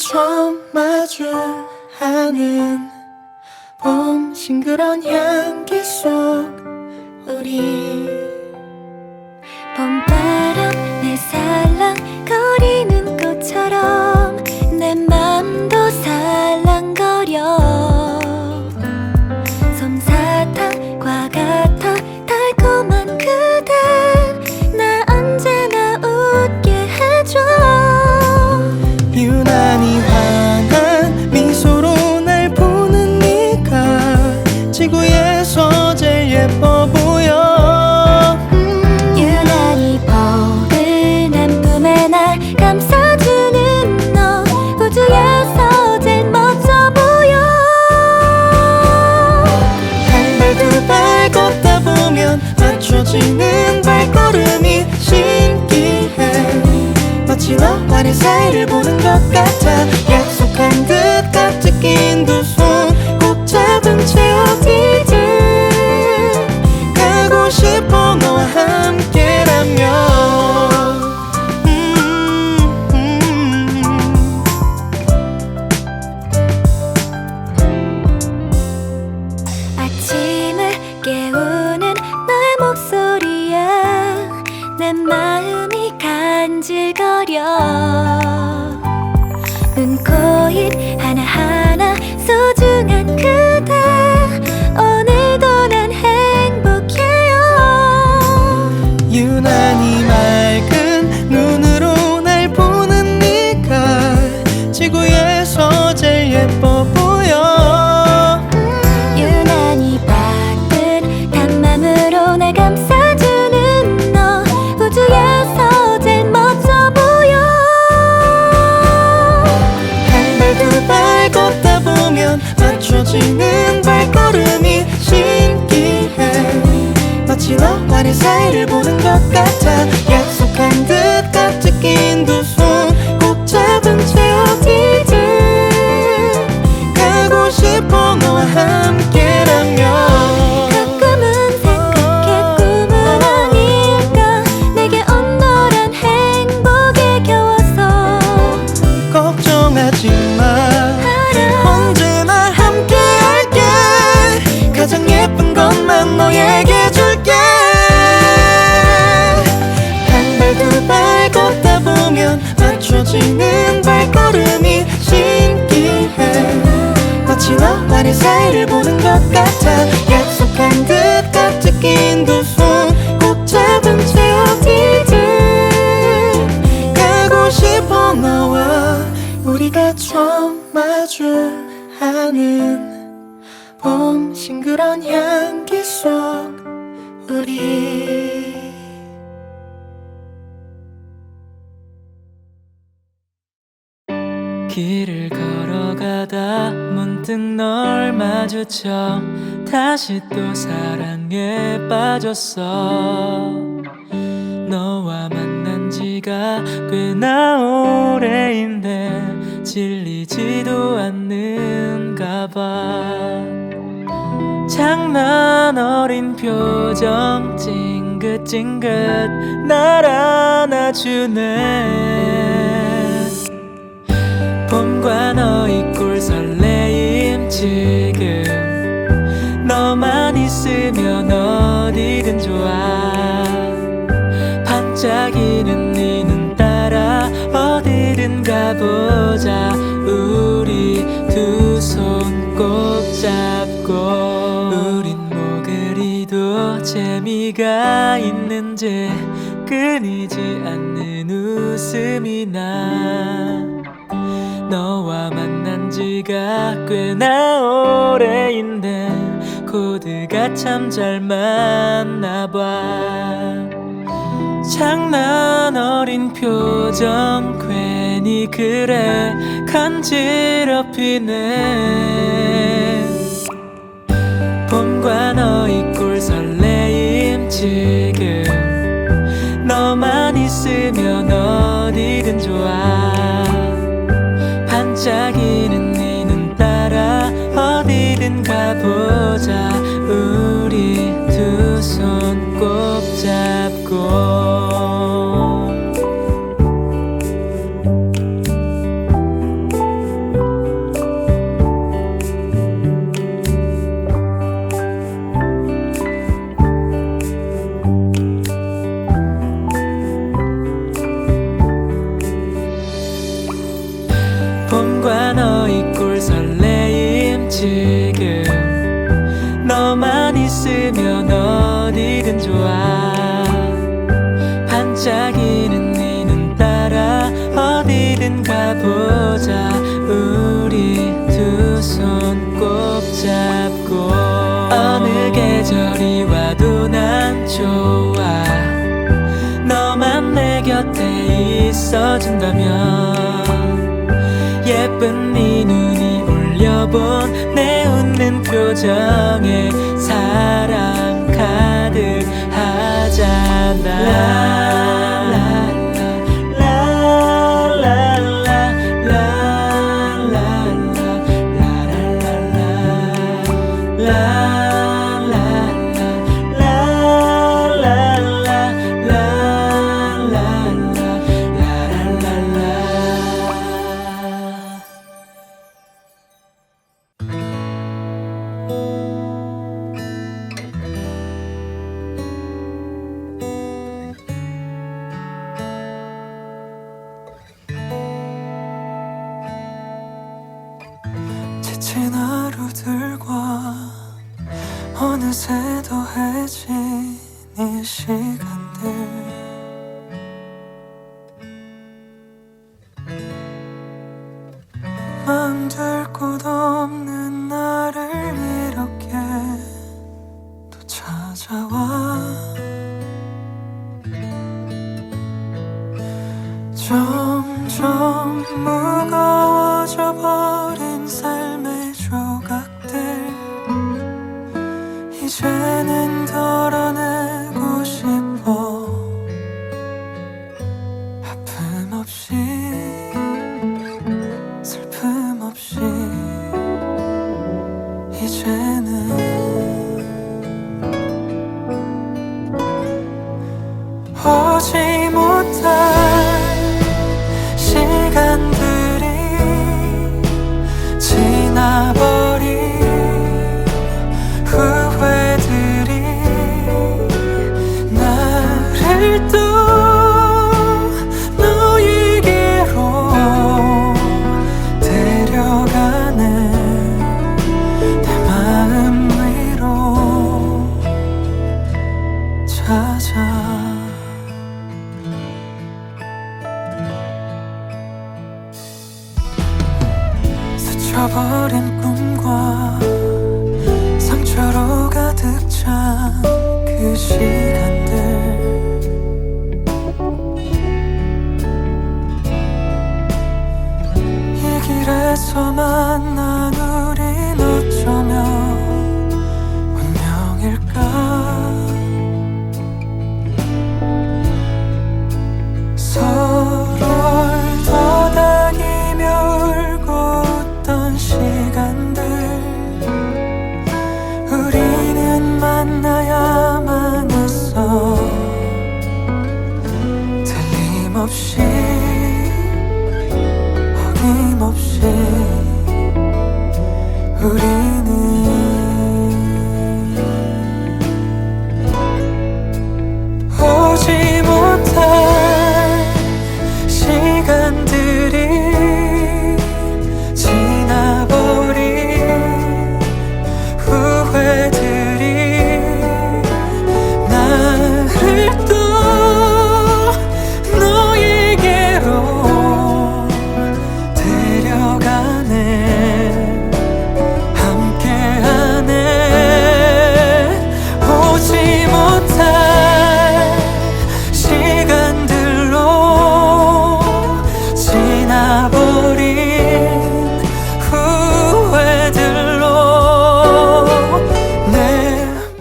처음 마주하는 봄 싱그러운 향기 속 우리 유난히 맑은 눈으로 날 보는 네가 지구에서 제일 예뻐 보여. 유난히 따뜻한 맘으로 날 감싸주는 너 우주에서 제일 멋져 보여. 한 발 두 발 걷다 보면 맞춰지는 발걸음이 신기해. 마치 너와 내 사이를 보는 것 같아 내 사이를 보는 것 같아. 약속한 듯 깍지 낀두 손 꼭 잡은 채 어디든 가고 싶어 너와 우리가 처음 마주하는 봄 싱그러운 향기 속 우리 길을 걸어가다 문득 널 마주쳐 다시 또 사랑에 빠졌어. 너와 만난 지가 꽤나 오래인데 질리지도 않는가 봐. 장난 어린 표정 찡긋찡긋 날 안아주네. 봄 과 너의 꿀 설레임 지금? 너만 있으면 어디든 좋아. 반짝이는 네 눈 따라 어디든 가보자. 우리 두 손 꼭 잡고 우린 뭐 그리도 재미가 있는지 끊이지 않는 웃음이 나 너와 만난 지가 꽤나 오래인데 코드가 참 잘 맞나 봐. 장난 어린 표정 괜히 그래 간지럽히네. 봄과 너의 우리 두 손 꼭 있으면 어디든 좋아. 반짝이는 네 눈 따라 어디든 가보자. 우리 두 손 꼭 잡고 어느 계절이 와도 난 좋아. 너만 내 곁에 있어준다면 예쁜 네 눈이 올려본 표정에 사랑 가득하잖아 하루들과 어느새 더해진 이 시간들. 마음 둘곳 없는 나를 이렇게 또 찾아와. 점점 무거워져 버린 삶 小心